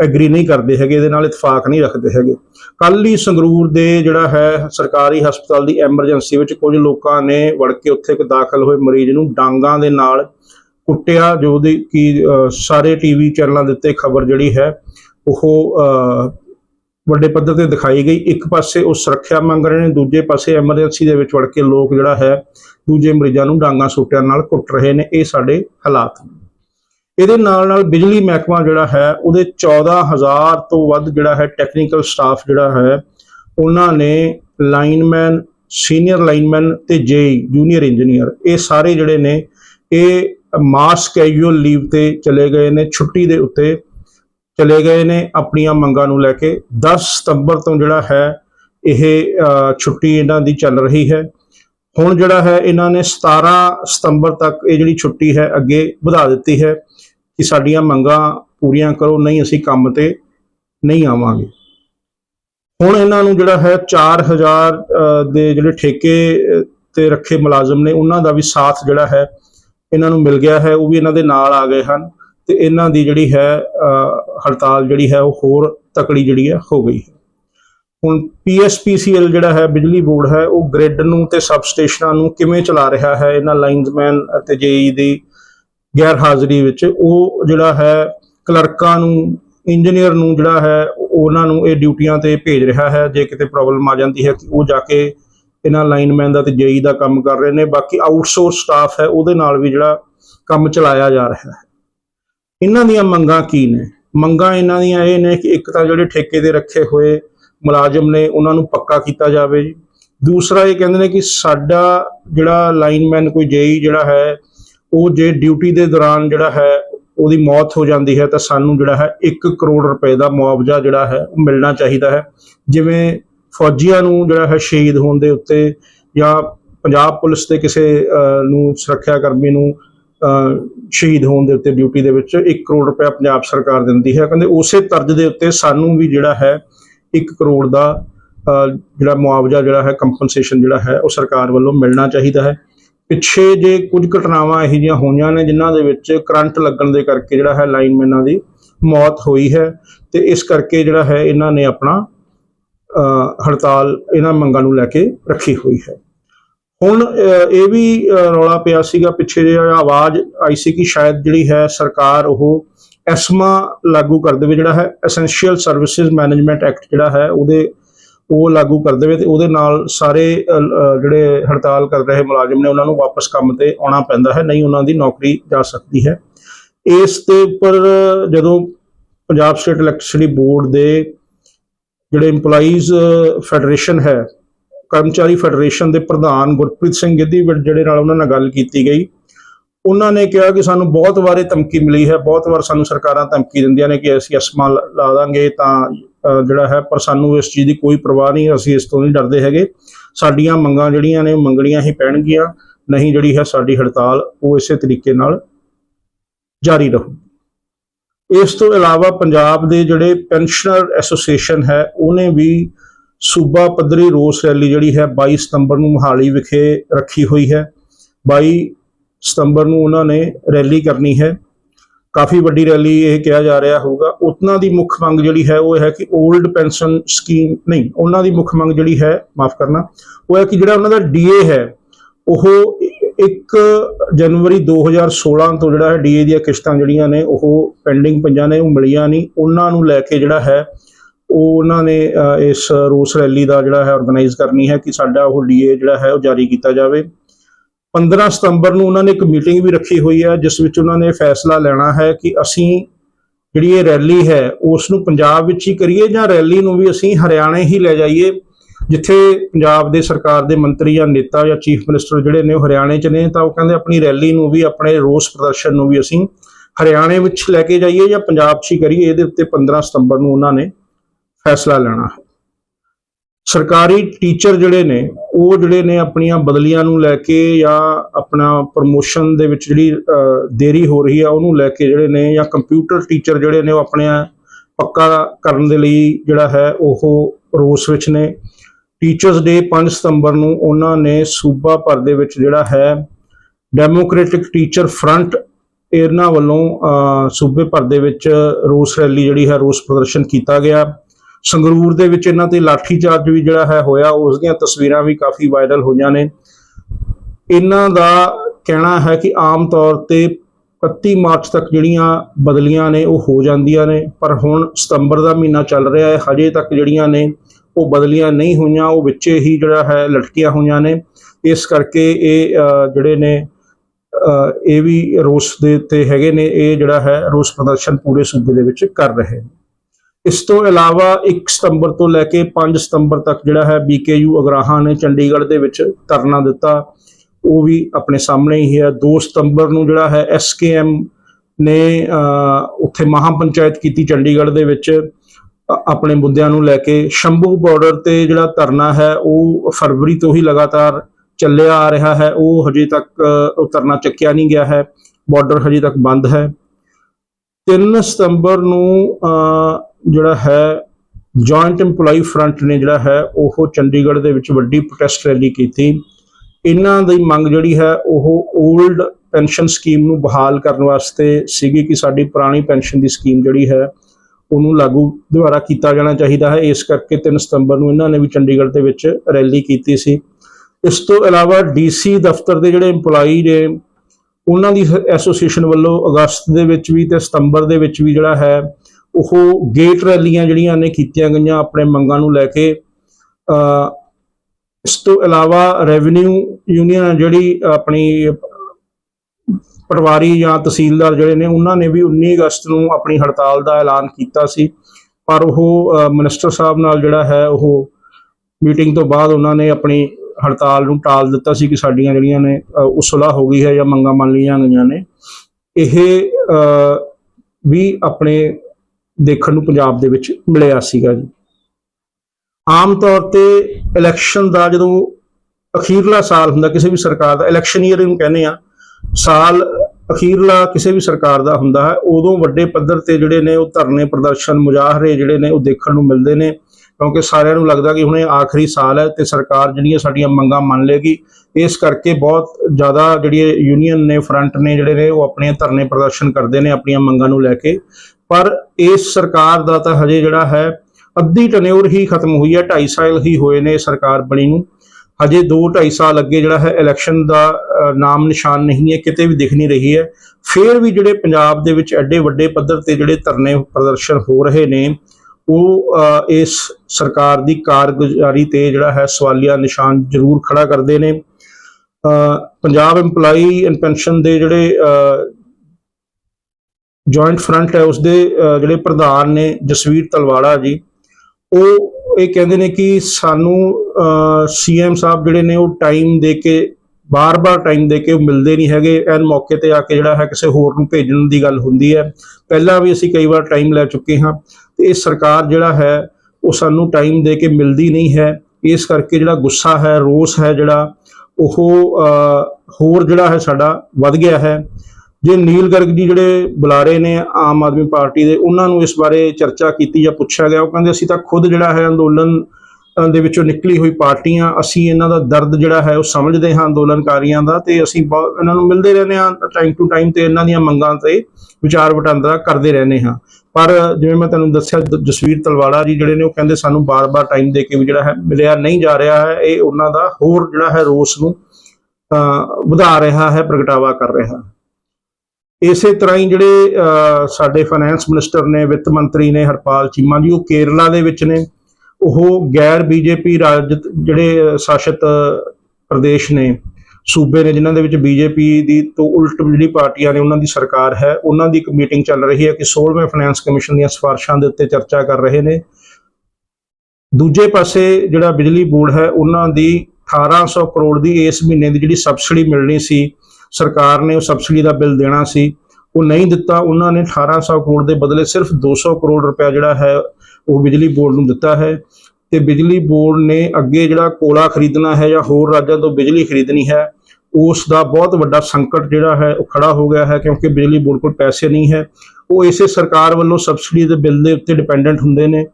ਐਗਰੀ ਨਹੀਂ ਕਰਦੇ ਹੈਗੇ ਇਹਦੇ ਨਾਲ ਇਤਫਾਕ ਨਹੀਂ ਰੱਖਦੇ ਹੈਗੇ। ਕੱਲ ਹੀ ਸੰਗਰੂਰ ਦੇ ਜਿਹੜਾ ਹੈ ਸਰਕਾਰੀ ਹਸਪਤਾਲ ਦੀ ਐਮਰਜੈਂਸੀ ਵਿੱਚ ਕੁਝ ਲੋਕਾਂ ਨੇ ਵੜ ਕੇ ਉੱਥੇ ਇੱਕ ਦਾਖਲ ਹੋਏ ਮਰੀਜ਼ ਨੂੰ ਡਾਂਗਾਂ ਦੇ ਨਾਲ ਕੁੱਟਿਆ ਜੋ ਉਹਦੀ ਕੀ ਅਹ, ਸਾਰੇ ਟੀਵੀ ਚੈਨਲਾਂ ਦੇ ਉੱਤੇ ਖਬਰ ਜਿਹੜੀ ਹੈ ਉਹ ਵੱਡੇ ਪੱਧਰ ਤੇ ਦਿਖਾਈ ਗਈ। ਇੱਕ ਪਾਸੇ ਉਹ ਸੁਰੱਖਿਆ ਮੰਗ ਰਹੇ ਨੇ ਦੂਜੇ ਪਾਸੇ ਐਮਰਜੈਂਸੀ ਦੇ ਵਿੱਚ ਵੜ ਕੇ ਲੋਕ ਜਿਹੜਾ ਹੈ ਦੂਜੇ ਮਰੀਜ਼ਾਂ ਨੂੰ ਡਾਂਗਾਂ ਸੋਟਿਆਂ ਨਾਲ ਕੁੱਟ ਰਹੇ ਨੇ। ਇਹ ਸਾਡੇ ਹਾਲਾਤ ਨੇ। ਇਹਦੇ ਨਾਲ ਨਾਲ ਬਿਜਲੀ ਮਹਿਕਮਾ ਜਿਹੜਾ ਹੈ, ਉਹਦੇ 14000 ਤੋਂ ਵੱਧ ਜਿਹੜਾ ਹੈ ਟੈਕਨੀਕਲ ਸਟਾਫ ਜਿਹੜਾ ਹੈ, ਉਹਨਾਂ ਨੇ ਲਾਈਨਮੈਨ ਸੀਨੀਅਰ ਲਾਈਨਮੈਨ ਤੇ ਜੇਈ ਜੂਨੀਅਰ ਇੰਜੀਨੀਅਰ ਇਹ ਸਾਰੇ ਜਿਹੜੇ ਨੇ, ਇਹ ਮਾਸ ਕੈਜੂਅਲ ਲੀਵ ਤੇ ਚਲੇ ਗਏ ਨੇ, ਛੁੱਟੀ ਦੇ ਉੱਤੇ ਚਲੇ ਗਏ ਨੇ ਆਪਣੀਆਂ ਮੰਗਾਂ ਨੂੰ ਲੈ ਕੇ। 10 ਸਤੰਬਰ ਤੋਂ ਜਿਹੜਾ ਹੈ, ਇਹ ਛੁੱਟੀ ਇਹਨਾਂ ਦੀ ਚੱਲ ਰਹੀ ਹੈ। ਹੁਣ ਜਿਹੜਾ ਹੈ, ਇਹਨਾਂ ਨੇ 17 ਸਤੰਬਰ ਤੱਕ ਇਹ ਜਿਹੜੀ ਛੁੱਟੀ ਹੈ, ਅੱਗੇ ਵਧਾ ਦਿੱਤੀ ਹੈ। ਕਿ ਸਾਡੀਆਂ ਮੰਗਾਂ ਪੂਰੀਆਂ ਕਰੋ ਨਹੀਂ ਅਸੀਂ ਕੰਮ ਤੇ ਨਹੀਂ ਆਵਾਂਗੇ। ਹੁਣ ਇਹਨਾਂ ਨੂੰ ਜਿਹੜਾ ਹੈ 4000 ਅ, ਦੇ ਜਿਹੜੇ ਠੇਕੇ ਤੇ ਰੱਖੇ ਮੁਲਾਜ਼ਮ ਨੇ ਉਹਨਾਂ ਦਾ ਵੀ ਸਾਥ ਜਿਹੜਾ ਹੈ ਇਹਨਾਂ ਨੂੰ ਮਿਲ ਗਿਆ ਹੈ ਉਹ ਵੀ ਇਹਨਾਂ ਦੇ ਨਾਲ ਆ ਗਏ ਹਨ ਤੇ ਇਹਨਾਂ ਦੀ ਜਿਹੜੀ ਹੈ ਹੜਤਾਲ ਜਿਹੜੀ ਹੈ ਉਹ ਹੋਰ ਤਕੜੀ ਜਿਹੜੀ ਹੈ ਹੋ ਗਈ ਹੈ। ਹੁਣ ਪੀਐਸਪੀਸੀਐਲ ਜਿਹੜਾ ਹੈ ਬਿਜਲੀ ਬੋਰਡ ਹੈ ਉਹ ਗ੍ਰਿਡ ਨੂੰ ਤੇ ਸਬ ਸਟੇਸ਼ਨਾਂ ਨੂੰ ਕਿਵੇਂ ਚਲਾ ਰਿਹਾ ਹੈ ਇਹਨਾਂ ਲਾਈਨਜ਼ਮੈਨ ਅਤੇ ਜੇਈ ਦੀ ਗੈਰ ਹਾਜ਼ਰੀ ਵਿੱਚ, ਉਹ ਜਿਹੜਾ ਹੈ ਕਲਰਕਾਂ ਨੂੰ, ਇੰਜੀਨੀਅਰ ਨੂੰ ਜਿਹੜਾ ਹੈ, ਉਹਨਾਂ ਨੂੰ ਇਹ ਡਿਊਟੀਆਂ ਤੇ ਭੇਜ ਰਿਹਾ ਹੈ। ਜੇ ਕਿਤੇ ਪ੍ਰੋਬਲਮ ਆ ਜਾਂਦੀ ਹੈ ਕਿ ਉਹ ਜਾ ਕੇ ਇਹਨਾਂ ਲਾਈਨਮੈਨ ਦਾ ਤੇ ਜੇਈ ਦਾ ਕੰਮ ਕਰ ਰਹੇ ਨੇ। ਬਾਕੀ ਆਊਟਸੋਰਸ ਸਟਾਫ ਹੈ, ਉਹਦੇ ਨਾਲ ਵੀ ਜਿਹੜਾ ਕੰਮ ਚਲਾਇਆ ਜਾ ਰਿਹਾ ਹੈ। ਇਹਨਾਂ ਦੀਆਂ ਮੰਗਾਂ ਕੀ ਨੇ? ਮੰਗਾਂ ਇਹਨਾਂ ਦੀਆਂ ਇਹ ਨੇ ਕਿ ਇੱਕ ਤਾਂ ਜਿਹੜੇ ਠੇਕੇ ਦੇ ਰੱਖੇ ਹੋਏ ਮੁਲਾਜ਼ਮ ਨੇ, ਉਹਨਾਂ ਨੂੰ ਪੱਕਾ ਕੀਤਾ ਜਾਵੇ ਜੀ। ਦੂਸਰਾ ਇਹ ਕਹਿੰਦੇ ਨੇ ਕਿ ਸਾਡਾ ਜਿਹੜਾ ਲਾਈਨਮੈਨ ਕੋਈ ਜੇਈ ਜਿਹੜਾ ਹੈ ਉਹ ਜੇ ਡਿਊਟੀ ਦੇ ਦੌਰਾਨ ਜਿਹੜਾ ਹੈ, ਉਹਦੀ ਮੌਤ ਹੋ ਜਾਂਦੀ ਹੈ ਤਾਂ ਸਾਨੂੰ ਜਿਹੜਾ ਹੈ 1 ਕਰੋੜ ਰੁਪਏ ਦਾ ਮੁਆਵਜ਼ਾ ਜਿਹੜਾ ਹੈ, ਉਹ ਮਿਲਣਾ ਚਾਹੀਦਾ ਹੈ। ਜਿਵੇਂ ਫੌਜੀਆਂ ਨੂੰ ਜਿਹੜਾ ਹੈ ਸ਼ਹੀਦ ਹੋਣ ਦੇ ਉੱਤੇ ਜਾਂ ਪੰਜਾਬ ਪੁਲਿਸ ਦੇ ਕਿਸੇ ਨੂੰ ਸੁਰੱਖਿਆ ਕਰਮੀ ਨੂੰ ਸ਼ਹੀਦ ਹੋਣ ਦੇ ਉੱਤੇ ਡਿਊਟੀ ਦੇ ਵਿੱਚ 1 ਕਰੋੜ ਰੁਪਏ ਪੰਜਾਬ ਸਰਕਾਰ ਦਿੰਦੀ ਹੈ। ਕਹਿੰਦੇ ਉਸੇ ਤਰਜ਼ ਦੇ ਉੱਤੇ ਸਾਨੂੰ ਵੀ ਜਿਹੜਾ ਹੈ 1 ਕਰੋੜ ਦਾ ਜਿਹੜਾ ਮੁਆਵਜ਼ਾ ਜਿਹੜਾ ਹੈ ਕੰਪਨਸੇਸ਼ਨ ਜਿਹੜਾ ਹੈ, ਉਹ ਸਰਕਾਰ ਵੱਲੋਂ ਮਿਲਣਾ ਚਾਹੀਦਾ ਹੈ। ਪਿੱਛੇ ਜੇ ਕੁਝ ਘਟਨਾਵਾਂ ਇਹੋ ਜਿਹੀਆਂ ਹੋਈਆਂ ਨੇ ਜਿਨ੍ਹਾਂ ਦੇ ਵਿੱਚ ਕਰੰਟ ਲੱਗਣ ਦੇ ਕਰਕੇ ਜਿਹੜਾ ਹੈ ਲਾਈਨਮੈਨਾਂ ਦੀ ਮੌਤ ਹੋਈ ਹੈ ਤੇ ਇਸ ਕਰਕੇ ਜਿਹੜਾ ਹੈ ਇਹਨਾਂ ਨੇ ਆਪਣਾ ਅ, ਹੜਤਾਲ ਇਹਨਾਂ ਮੰਗਾਂ ਨੂੰ ਲੈ ਕੇ ਰੱਖੀ ਹੋਈ ਹੈ। ਹੁਣ ਇਹ ਵੀ ਰੌਲਾ ਪਿਆ ਸੀਗਾ ਪਿੱਛੇ ਜਿਹੜਾ ਆਵਾਜ਼ ਆਈ ਸੀ ਕਿ ਸ਼ਾਇਦ ਜਿਹੜੀ ਹੈ ਸਰਕਾਰ ਉਹ ਐਸਮਾ ਲਾਗੂ ਕਰ ਦੇਵੇ ਜਿਹੜਾ ਹੈ ਐਸੈਂਸ਼ੀਅਲ ਸਰਵਿਸਿਜ਼ ਮੈਨੇਜਮੈਂਟ ਐਕਟ ਜਿਹੜਾ ਹੈ ਉਹਦੇ ਉਹ ਲਾਗੂ ਕਰ ਦੇਵੇ ਤੇ ਉਹਦੇ ਨਾਲ ਸਾਰੇ ਜਿਹੜੇ ਹੜਤਾਲ ਕਰ ਰਹੇ ਮੁਲਾਜ਼ਮ ਨੇ ਉਹਨਾਂ ਨੂੰ ਵਾਪਸ ਕੰਮ ਤੇ ਆਉਣਾ ਪੈਂਦਾ ਹੈ, ਨਹੀਂ ਉਹਨਾਂ ਦੀ ਨੌਕਰੀ ਜਾ ਸਕਦੀ ਹੈ। ਇਸ ਦੇ ਉੱਪਰ ਜਦੋਂ ਪੰਜਾਬ ਸਟੇਟ ਇਲੈਕਟ੍ਰਿਸਿਟੀ ਬੋਰਡ ਦੇ ਜਿਹੜੇ EMPLOYEES ਫੈਡਰੇਸ਼ਨ ਹੈ, ਕਰਮਚਾਰੀ ਫੈਡਰੇਸ਼ਨ ਦੇ ਪ੍ਰਧਾਨ ਗੁਰਪ੍ਰੀਤ ਸਿੰਘ ਗਿੱਧੀ ਜਿਹੜੇ ਨਾਲ ਉਹਨਾਂ ਨਾਲ ਗੱਲ ਕੀਤੀ ਗਈ, ਉਹਨਾਂ ਨੇ ਕਿਹਾ ਕਿ ਸਾਨੂੰ ਬਹੁਤ ਵਾਰੇ ਧਮਕੀ ਮਿਲੀ ਹੈ, ਬਹੁਤ ਵਾਰ ਸਾਨੂੰ ਸਰਕਾਰਾਂ ਧਮਕੀ ਦਿੰਦੀਆਂ ਨੇ ਕਿ ਅਸੀਂ ਅਸਮਾ ਲਾ ਦਾਂਗੇ ਤਾਂ ਜਿਹੜਾ ਹੈ, ਪਰ ਸਾਨੂੰ ਇਸ ਚੀਜ਼ ਦੀ ਕੋਈ ਪਰਵਾਹ ਨਹੀਂ, ਅਸੀਂ ਇਸ ਤੋਂ ਨਹੀਂ ਡਰਦੇ ਹੈਗੇ। ਸਾਡੀਆਂ ਮੰਗਾਂ ਜਿਹੜੀਆਂ ਨੇ ਮੰਗਣੀਆਂ ਹੀ ਪੈਣਗੀਆਂ। ਨਹੀਂ ਜਿਹੜੀ ਹੈ, ਸਾਡੀ ਹੜਤਾਲ, ਉਹ ਇਸੇ ਤਰੀਕੇ ਨਾਲ ਜਾਰੀ ਰਹੂ। ਇਸ ਤੋਂ ਇਲਾਵਾ ਪੰਜਾਬ ਦੇ ਜਿਹੜੇ ਪੈਨਸ਼ਨਰ ਐਸੋਸੀਏਸ਼ਨ ਹੈ, ਉਹਨੇ ਵੀ ਸੂਬਾ ਪੱਧਰੀ ਰੋਸ ਰੈਲੀ ਜਿਹੜੀ ਹੈ 22 ਸਤੰਬਰ ਨੂੰ ਮੋਹਾਲੀ ਵਿਖੇ ਰੱਖੀ ਹੋਈ ਹੈ। 22 ਸਤੰਬਰ ਨੂੰ ਉਹਨਾਂ ਨੇ ਰੈਲੀ ਕਰਨੀ ਹੈ। ਕਾਫੀ ਵੱਡੀ ਰੈਲੀ ਇਹ ਕਿਹਾ ਜਾ ਰਿਹਾ ਹੋਊਗਾ। ਉਹਨਾਂ ਦੀ ਮੁੱਖ ਮੰਗ ਜਿਹੜੀ ਹੈ ਉਹ ਹੈ ਕਿ 올ਡ ਪੈਨਸ਼ਨ ਸਕੀਮ, ਨਹੀਂ ਉਹਨਾਂ ਦੀ ਮੁੱਖ ਮੰਗ ਜਿਹੜੀ ਹੈ, ਮਾਫ ਕਰਨਾ, ਉਹ ਹੈ ਕਿ ਜਿਹੜਾ ਉਹਨਾਂ ਦਾ ਡੀਏ ਹੈ, ਉਹ 1 ਜਨਵਰੀ 2016 ਤੋਂ ਜਿਹੜਾ ਹੈ ਡੀਏ ਦੀਆਂ ਕਿਸ਼ਤਾਂ ਜਿਹੜੀਆਂ ਨੇ, ਉਹ ਪੈਂਡਿੰਗ ਪਈਆਂ ਨੇ, ਉਹ ਮਿਲੀਆਂ ਨਹੀਂ। ਉਹਨਾਂ ਨੂੰ ਲੈ ਕੇ ਜਿਹੜਾ ਹੈ, ਉਹ ਉਹਨਾਂ ਨੇ ਇਸ ਰੋਸ ਰੈਲੀ ਦਾ ਜਿਹੜਾ ਹੈ ਆਰਗੇਨਾਈਜ਼ ਕਰਨੀ ਹੈ ਕਿ ਸਾਡਾ ਉਹ ਡੀਏ ਜਿਹੜਾ ਹੈ, ਉਹ ਜਾਰੀ ਕੀਤਾ ਜਾਵੇ। 15 ਸਤੰਬਰ ਨੂੰ ਉਹਨਾਂ ਨੇ ਇੱਕ ਮੀਟਿੰਗ ਵੀ ਰੱਖੀ ਹੋਈ ਹੈ, ਜਿਸ ਵਿੱਚ ਉਹਨਾਂ ਨੇ ਫੈਸਲਾ ਲੈਣਾ ਹੈ ਕਿ ਅਸੀਂ ਜਿਹੜੀ ਇਹ ਰੈਲੀ ਹੈ ਉਸ ਨੂੰ ਪੰਜਾਬ ਵਿੱਚ ਹੀ ਕਰੀਏ ਜਾਂ ਰੈਲੀ ਨੂੰ ਵੀ ਅਸੀਂ ਹਰਿਆਣੇ ਹੀ ਲੈ ਜਾਈਏ, ਜਿੱਥੇ ਪੰਜਾਬ ਦੇ ਸਰਕਾਰ ਦੇ ਮੰਤਰੀ ਜਾਂ ਨੇਤਾ ਜਾਂ ਚੀਫ ਮਿਨਿਸਟਰ ਜਿਹੜੇ ਨੇ ਉਹ ਹਰਿਆਣੇ 'ਚ ਨੇ, ਤਾਂ ਉਹ ਕਹਿੰਦੇ ਆਪਣੀ ਰੈਲੀ ਨੂੰ ਵੀ, ਆਪਣੇ ਰੋਸ ਪ੍ਰਦਰਸ਼ਨ ਨੂੰ ਵੀ ਅਸੀਂ ਹਰਿਆਣੇ ਵਿੱਚ ਲੈ ਕੇ ਜਾਈਏ ਜਾਂ ਪੰਜਾਬ 'ਚ ਹੀ ਕਰੀਏ, ਇਹਦੇ ਉੱਤੇ 15 ਸਤੰਬਰ ਨੂੰ ਉਹਨਾਂ ਨੇ ਫੈਸਲਾ ਲੈਣਾ ਹੈ। ਸਰਕਾਰੀ ਟੀਚਰ ਜਿਹੜੇ ਨੇ, ਉਹ ਜਿਹੜੇ ਨੇ ਆਪਣੀਆਂ ਬਦਲੀਆਂ ਨੂੰ ਲੈ ਕੇ ਜਾਂ ਆਪਣਾ ਪ੍ਰਮੋਸ਼ਨ ਦੇ ਵਿੱਚ ਜਿਹੜੀ ਦੇਰੀ ਹੋ ਰਹੀ ਆ, ਉਹਨੂੰ ਲੈ ਕੇ ਜਿਹੜੇ ਨੇ ਜਾਂ ਕੰਪਿਊਟਰ ਟੀਚਰ ਜਿਹੜੇ ਨੇ ਉਹ ਆਪਣੇ ਪੱਕਾ ਕਰਨ ਦੇ ਲਈ ਜਿਹੜਾ ਹੈ, ਉਹ ਰੋਸ ਵਿੱਚ ਨੇ। ਟੀਚਰਸ ਡੇ 5 ਸਤੰਬਰ ਨੂੰ ਉਹਨਾਂ ਨੇ ਸੂਬਾ ਭਰ ਦੇ ਵਿੱਚ ਜਿਹੜਾ ਹੈ ਡੈਮੋਕ੍ਰੈਟਿਕ ਟੀਚਰ ਫਰੰਟ ਇਹਨਾਂ ਵੱਲੋਂ ਸੂਬੇ ਭਰ ਦੇ ਵਿੱਚ ਰੋਸ ਰੈਲੀ ਜਿਹੜੀ ਹੈ, ਰੋਸ ਪ੍ਰਦਰਸ਼ਨ ਕੀਤਾ ਗਿਆ। ਸੰਗਰੂਰ ਦੇ ਵਿੱਚ ਇਹਨਾਂ ਤੇ ਲਾਠੀ ਚਾਰਜ ਵੀ ਜਿਹੜਾ ਹੈ ਹੋਇਆ, ਉਸ ਦੀਆਂ ਤਸਵੀਰਾਂ ਵੀ ਕਾਫੀ ਵਾਇਰਲ ਹੋਈਆਂ ਨੇ। ਇਹਨਾਂ ਦਾ ਕਹਿਣਾ ਹੈ ਕਿ ਆਮ ਤੌਰ ਤੇ 31 ਮਾਰਚ ਤੱਕ ਜਿਹੜੀਆਂ ਬਦਲੀਆਂ ਨੇ, ਉਹ ਹੋ ਜਾਂਦੀਆਂ ਨੇ, ਪਰ ਹੁਣ ਸਤੰਬਰ ਦਾ ਮਹੀਨਾ ਚੱਲ ਰਿਹਾ ਹੈ, ਹਜੇ ਤੱਕ ਜਿਹੜੀਆਂ ਨੇ, ਉਹ ਬਦਲੀਆਂ ਨਹੀਂ ਹੋਈਆਂ, ਉਹ ਵਿੱਚੇ ਹੀ ਜਿਹੜਾ ਹੈ ਲਟਕੀਆਂ ਹੋਈਆਂ ਨੇ। ਇਸ ਕਰਕੇ ਇਹ ਜਿਹੜੇ ਨੇ ਇਹ ਵੀ ਰੋਸ ਦੇ ਉੱਤੇ ਹੈਗੇ ਨੇ, ਇਹ ਜਿਹੜਾ ਹੈ ਰੋਸ ਪ੍ਰਦਰਸ਼ਨ ਪੂਰੇ ਸੂਬੇ ਦੇ ਵਿੱਚ ਕਰ ਰਹੇ ਨੇ। ਇਸ ਤੋਂ ਇਲਾਵਾ 1 ਸਤੰਬਰ ਤੋਂ ਲੈ ਕੇ 5 ਸਤੰਬਰ ਤੱਕ ਜਿਹੜਾ ਹੈ ਬੀਕੇਯੂ ਅਗਰਾਹਾਂ ਨੇ ਚੰਡੀਗੜ੍ਹ ਦੇ ਵਿੱਚ ਧਰਨਾ ਦਿੱਤਾ। ਉਹ ਵੀ ਆਪਣੇ ਸਾਹਮਣੇ ਹੀ ਹੈ। 2 ਸਤੰਬਰ ਨੂੰ ਜਿਹੜਾ ਹੈ ਐਸਕੇਐਮ ਨੇ ਉੱਥੇ ਮਹਾ ਪੰਚਾਇਤ ਕੀਤੀ ਚੰਡੀਗੜ੍ਹ ਦੇ ਵਿੱਚ। ਆਪਣੇ ਮੁੱਦਿਆਂ ਨੂੰ ਲੈ ਕੇ ਸ਼ੰਭੂ ਬਾਰਡਰ ਤੇ ਜਿਹੜਾ ਧਰਨਾ ਹੈ, ਉਹ ਫਰਵਰੀ ਤੋਂ ਹੀ ਲਗਾਤਾਰ ਚੱਲਿਆ ਆ ਰਿਹਾ ਹੈ। ਉਹ ਹਜੇ ਤੱਕ ਉਹ ਧਰਨਾ ਚੱਕਿਆ ਨਹੀਂ ਗਿਆ ਹੈ। ਬਾਰਡਰ ਹਜੇ ਤੱਕ ਬੰਦ ਹੈ। 3 ਸਤੰਬਰ ਨੂੰ ਜਿਹੜਾ ਹੈ ਜੁਆਇੰਟ EMPLOYEE ਫਰੰਟ ਨੇ ਜਿਹੜਾ ਹੈ, ਉਹ ਚੰਡੀਗੜ੍ਹ ਦੇ ਵਿੱਚ ਵੱਡੀ ਪ੍ਰੋਟੈਸਟ ਰੈਲੀ ਕੀਤੀ। ਇਹਨਾਂ ਦੀ ਮੰਗ ਜਿਹੜੀ ਹੈ, ਉਹ 올ਡ ਪੈਨਸ਼ਨ ਸਕੀਮ ਨੂੰ ਬਹਾਲ ਕਰਨ ਵਾਸਤੇ ਸੀਗੀ ਕਿ ਸਾਡੀ ਪੁਰਾਣੀ ਪੈਨਸ਼ਨ ਦੀ ਸਕੀਮ ਜਿਹੜੀ ਹੈ, ਉਹਨੂੰ ਲਾਗੂ ਦੁਬਾਰਾ ਕੀਤਾ ਜਾਣਾ ਚਾਹੀਦਾ ਹੈ। ਇਸ ਕਰਕੇ 3 ਸਤੰਬਰ ਨੂੰ ਇਹਨਾਂ ਨੇ ਵੀ ਚੰਡੀਗੜ੍ਹ ਦੇ ਵਿੱਚ ਰੈਲੀ ਕੀਤੀ ਸੀ। ਇਸ ਤੋਂ ਇਲਾਵਾ ਡੀਸੀ ਦਫ਼ਤਰ ਦੇ ਜਿਹੜੇ EMPLOYEE ਨੇ, ਉਹਨਾਂ ਦੀ ਐਸੋਸੀਏਸ਼ਨ ਵੱਲੋਂ ਅਗਸਤ ਦੇ ਵਿੱਚ ਵੀ ਤੇ ਸਤੰਬਰ ਦੇ ਵਿੱਚ ਵੀ ਜਿਹੜਾ ਹੈ ਉਹ ਗੇਟ ਰੈਲੀਆਂ ਜਿਹੜੀਆਂ ਨੇ ਕੀਤੀਆਂ ਗਈਆਂ ਆਪਣੇ ਮੰਗਾਂ ਨੂੰ ਲੈ ਕੇ ਇਸ ਤੋਂ ਇਲਾਵਾ ਰੈਵਨਿਊ ਯੂਨੀਅਨ ਜਿਹੜੀ ਆਪਣੀ ਪਟਵਾਰੀ ਜਾਂ ਤਹਿਸੀਲਦਾਰ ਜਿਹੜੇ ਨੇ ਉਹਨਾਂ ਨੇ ਵੀ 19 ਅਗਸਤ ਨੂੰ ਆਪਣੀ ਹੜਤਾਲ ਦਾ ਐਲਾਨ ਕੀਤਾ ਸੀ। ਪਰ ਉਹ ਅ, ਮਿਨਿਸਟਰ ਸਾਹਿਬ ਨਾਲ ਜਿਹੜਾ ਹੈ ਉਹ ਮੀਟਿੰਗ ਤੋਂ ਬਾਅਦ ਉਹਨਾਂ ਨੇ ਆਪਣੀ ਹੜਤਾਲ ਨੂੰ ਟਾਲ ਦਿੱਤਾ ਸੀ ਕਿ ਸਾਡੀਆਂ ਜਿਹੜੀਆਂ ਨੇ ਅ, ਉਹ ਸੁਲ੍ਹਾ ਹੋ ਗਈ ਹੈ ਜਾਂ ਮੰਗਾਂ ਮੰਨ ਲਈਆਂ ਗਈਆਂ ਨੇ। ਇਹ ਵੀ ਆਪਣੇ ਦੇਖਣ ਨੂੰ ਪੰਜਾਬ ਦੇ ਵਿੱਚ ਮਿਲਿਆ ਸੀਗਾ ਜੀ। ਆਮ ਤੌਰ ਤੇ ਇਲੈਕਸ਼ਨ ਦਾ ਜਦੋਂ ਅਖੀਰਲਾ ਸਾਲ ਹੁੰਦਾ, ਕਿਸੇ ਵੀ ਸਰਕਾਰ ਦਾ ਇਲੈਕਸ਼ਨ ਈਅਰ ਇਹਨੂੰ ਕਹਿੰਦੇ ਆ ਸਾਲ ਅਖੀਰਲਾ ਕਿਸੇ ਵੀ ਸਰਕਾਰ ਦਾ ਹੁੰਦਾ ਹੈ, ਉਦੋਂ ਵੱਡੇ ਪੱਧਰ ਤੇ ਜਿਹੜੇ ਨੇ ਉਹ ਧਰਨੇ ਪ੍ਰਦਰਸ਼ਨ ਮੁਜ਼ਾਹਰੇ ਜਿਹੜੇ ਨੇ ਉਹ ਦੇਖਣ ਨੂੰ ਮਿਲਦੇ ਨੇ, ਕਿਉਂਕਿ ਸਾਰਿਆਂ ਨੂੰ ਲੱਗਦਾ ਕਿ ਹੁਣ ਇਹ ਆਖਰੀ ਸਾਲ ਹੈ ਤੇ ਸਰਕਾਰ ਜਿਹੜੀਆਂ ਸਾਡੀਆਂ ਮੰਗਾਂ ਮੰਨ ਲੇਗੀ ਇਸ ਕਰਕੇ ਬਹੁਤ ਜ਼ਿਆਦਾ ਜਿਹੜੀ ਯੂਨੀਅਨ ਨੇ ਫਰੰਟ ਨੇ ਜਿਹੜੇ ਨੇ ਉਹ ਆਪਣੇ ਧਰਨੇ ਪ੍ਰਦਰਸ਼ਨ ਕਰਦੇ ਨੇ, ਆਪਣੀਆਂ ਮੰਗਾਂ ਨੂੰ ਲੈ ਕੇ। ਪਰ ਇਸ ਸਰਕਾਰ ਦਾ ਤਾਂ ਹਜੇ ਜਿਹੜਾ ਹੈ, ਅੱਧੀ ਟਨਿਓਰ ਹੀ ਖਤਮ ਹੋਈ ਹੈ 2.5 ਸਾਲ ਹੀ ਹੋਏ ਨੇ ਸਰਕਾਰ ਬਣੀ ਨੂੰ। ਹਜੇ 2 2.5 ਸਾਲ ਅੱਗੇ ਜਿਹੜਾ ਹੈ ਇਲੈਕਸ਼ਨ ਦਾ ਨਾਮ ਨਿਸ਼ਾਨ ਨਹੀਂ ਹੈ, ਕਿਤੇ ਵੀ ਦਿਖ ਨਹੀਂ ਰਹੀ ਹੈ। ਫਿਰ ਵੀ ਜਿਹੜੇ ਪੰਜਾਬ ਦੇ ਵਿੱਚ ਐਡੇ ਵੱਡੇ ਪੱਧਰ ਤੇ ਜਿਹੜੇ ਧਰਨੇ ਪ੍ਰਦਰਸ਼ਨ ਹੋ ਰਹੇ ਨੇ, ਉਹ ਇਸ ਸਰਕਾਰ ਦੀ ਕਾਰਗੁਜ਼ਾਰੀ ਤੇ ਜਿਹੜਾ ਹੈ, ਸਵਾਲੀਆ ਨਿਸ਼ਾਨ ਜ਼ਰੂਰ ਖੜਾ ਕਰਦੇ ਨੇ। ਪੰਜਾਬ EMPLOYEE ਐਂਡ ਪੈਨਸ਼ਨ ਦੇ ਜਿਹੜੇ ਜੁਆਇੰਟ ਫਰੰਟ ਹੈ ਉਸ ਦੇ ਜਿਹੜੇ ਪ੍ਰਧਾਨ ਨੇ ਜਸਵੀਰ ਤਲਵਾੜਾ ਜੀ, ਉਹ ਇਹ ਕਹਿੰਦੇ ਨੇ ਕਿ ਸਾਨੂੰ ਸੀਐਮ ਸਾਹਿਬ ਜਿਹੜੇ ਨੇ ਉਹ ਟਾਈਮ ਦੇ ਕੇ, ਬਾਰ-ਬਾਰ ਟਾਈਮ ਦੇ ਕੇ ਉਹ ਮਿਲਦੇ ਨਹੀਂ ਹੈਗੇ, ਐਨ ਮੌਕੇ ਤੇ ਆ ਕੇ ਜਿਹੜਾ ਹੈ ਕਿਸੇ ਹੋਰ ਨੂੰ ਭੇਜਣ ਦੀ ਗੱਲ ਹੁੰਦੀ ਹੈ। ਪਹਿਲਾਂ ਵੀ ਅਸੀਂ ਕਈ ਵਾਰ ਟਾਈਮ ਲੈ ਚੁੱਕੇ ਹਾਂ, ਤੇ ਇਹ ਸਰਕਾਰ ਜਿਹੜਾ ਹੈ, ਉਹ ਸਾਨੂੰ ਟਾਈਮ ਦੇ ਕੇ ਮਿਲਦੀ ਨਹੀਂ ਹੈ। ਇਸ ਕਰਕੇ ਜਿਹੜਾ ਗੁੱਸਾ ਹੈ, ਰੋਸ ਹੈ ਜਿਹੜਾ, ਉਹ ਹੋਰ ਜਿਹੜਾ ਹੈ ਸਾਡਾ ਵੱਧ ਗਿਆ ਹੈ। ਜੇ ਨੀਲ ਗਰਗ ਜੀ ਜਿਹੜੇ ਬੁਲਾਰੇ ਨੇ ਆਮ ਆਦਮੀ ਪਾਰਟੀ ਦੇ ਉਹਨਾਂ ਨੂੰ ਇਸ ਬਾਰੇ ਚਰਚਾ ਕੀਤੀ ਜਾਂ ਪੁੱਛਿਆ ਗਿਆ ਉਹ ਕਹਿੰਦੇ ਅਸੀਂ ਤਾਂ ਖੁਦ ਜਿਹੜਾ ਹੈ ਅੰਦੋਲਨ ਦੇ ਵਿੱਚੋਂ ਨਿਕਲੀ ਹੋਈ ਪਾਰਟੀਆਂ ਅਸੀਂ ਇਹਨਾਂ ਦਾ ਦਰਦ ਜਿਹੜਾ ਹੈ ਉਹ ਸਮਝਦੇ ਹਾਂ ਅੰਦੋਲਨਕਾਰੀਆਂ ਦਾ ਤੇ ਅਸੀਂ ਬਹੁਤ- ਇਹਨਾਂ ਨੂੰ ਮਿਲਦੇ ਰਹਿੰਦੇ ਹਾਂ ਟਾਈਮ ਟੂ ਟਾਈਮ ਤੇ ਇਹਨਾਂ ਦੀਆਂ ਮੰਗਾਂ ਤੇ ਵਿਚਾਰ ਵਟਾਂਦਰਾ ਕਰਦੇ ਰਹਿੰਦੇ ਹਾਂ। ਪਰ ਜਿਵੇਂ ਮੈਂ ਤੁਹਾਨੂੰ ਦੱਸਿਆ ਦ- ਜਸਵੀਰ ਤਲਵਾੜਾ ਜੀ ਜਿਹੜੇ ਨੇ ਉਹ ਕਹਿੰਦੇ ਸਾਨੂੰ ਬਾਰ-ਬਾਰ ਟਾਈਮ ਦੇ ਕੇ ਵੀ ਜਿਹੜਾ ਹੈ ਮਿਲਿਆ ਨਹੀਂ ਜਾ ਰਿਹਾ ਹੈ ਇਹ ਉਹਨਾਂ ਦਾ ਹੋਰ ਜਿਹੜਾ ਹੈ ਰੋਸ ਨੂੰ ਅ, ਵਧਾ ਰਿਹਾ ਹੈ ਪ੍ਰਗਟਾਵਾ ਕਰ ਰਿਹਾ ਹੈ। ਇਸੇ ਤਰ੍ਹਾਂ ਹੀ ਜਿਹੜੇ ਸਾਡੇ ਫਾਈਨੈਂਸ ਮਿਨਿਸਟਰ ਨੇ, ਵਿੱਤ ਮੰਤਰੀ ਨੇ, ਹਰਪਾਲ ਚੀਮਾ ਜੀ, ਉਹ ਕੇਰਲਾ ਦੇ ਵਿੱਚ ਨੇ। ਉਹ ਗੈਰ ਬੀਜੇਪੀ ਰਾਜ, ਜਿਹੜੇ ਸ਼ਾਸਿਤ ਪ੍ਰਦੇਸ਼ ਨੇ, ਸੂਬੇ ਨੇ, ਜਿਨ੍ਹਾਂ ਦੇ ਵਿੱਚ ਬੀਜੇਪੀ ਦੀ ਤੋਂ ਉਲਟ ਜਿਹੜੀ ਪਾਰਟੀਆਂ ਨੇ, ਉਹਨਾਂ ਦੀ ਸਰਕਾਰ ਹੈ, ਉਹਨਾਂ ਦੀ ਇੱਕ ਮੀਟਿੰਗ ਚੱਲ ਰਹੀ ਹੈ ਕਿ 16ਵੇਂ ਫਾਈਨੈਂਸ ਕਮਿਸ਼ਨ ਦੀਆਂ ਸਿਫਾਰਸ਼ਾਂ ਦੇ ਉੱਤੇ ਚਰਚਾ ਕਰ ਰਹੇ ਨੇ। ਦੂਜੇ ਪਾਸੇ ਜਿਹੜਾ ਬਿਜਲੀ ਬੋਰਡ ਹੈ, ਉਹਨਾਂ ਦੀ 1800 ਕਰੋੜ ਦੀ ਇਸ ਮਹੀਨੇ ਦੀ ਜਿਹੜੀ ਸਬਸਿਡੀ ਮਿਲਣੀ ਸੀ ਸਰਕਾਰ ਨੇ ਉਹ ਸਬਸਿਡੀ ਦਾ ਬਿੱਲ ਦੇਣਾ ਸੀ, ਉਹ ਨਹੀਂ ਦਿੱਤਾ, ਉਹਨਾਂ ਨੇ 1800 ਕਰੋੜ ਦੇ ਬਦਲੇ ਸਿਰਫ 200 ਕਰੋੜ ਰੁਪਇਆ ਜਿਹੜਾ ਹੈ, ਉਹ ਬਿਜਲੀ ਬੋਰਡ ਨੂੰ ਦਿੱਤਾ ਹੈ। ਤੇ ਬਿਜਲੀ ਬੋਰਡ ਨੇ ਅੱਗੇ ਜਿਹੜਾ ਕੋਲਾ ਖਰੀਦਣਾ ਹੈ ਜਾਂ ਹੋਰ ਰਾਜਾਂ ਤੋਂ ਬਿਜਲੀ ਖਰੀਦਣੀ ਹੈ, ਉਸ ਦਾ ਬਹੁਤ ਵੱਡਾ ਸੰਕਟ ਜਿਹੜਾ ਹੈ, ਉਹ ਖੜਾ ਹੋ ਗਿਆ ਹੈ ਕਿਉਂਕਿ ਬਿਜਲੀ ਬੋਰਡ ਕੋਲ ਪੈਸੇ ਨਹੀਂ ਹੈ। ਉਹ ਇਸੇ ਸਰਕਾਰ ਵੱਲੋਂ ਸਬਸਿਡੀ ਦੇ ਬਿੱਲ ਦੇ ਉੱਤੇ ਡਿਪੈਂਡੈਂਟ ਹੁੰਦੇ ਨੇ।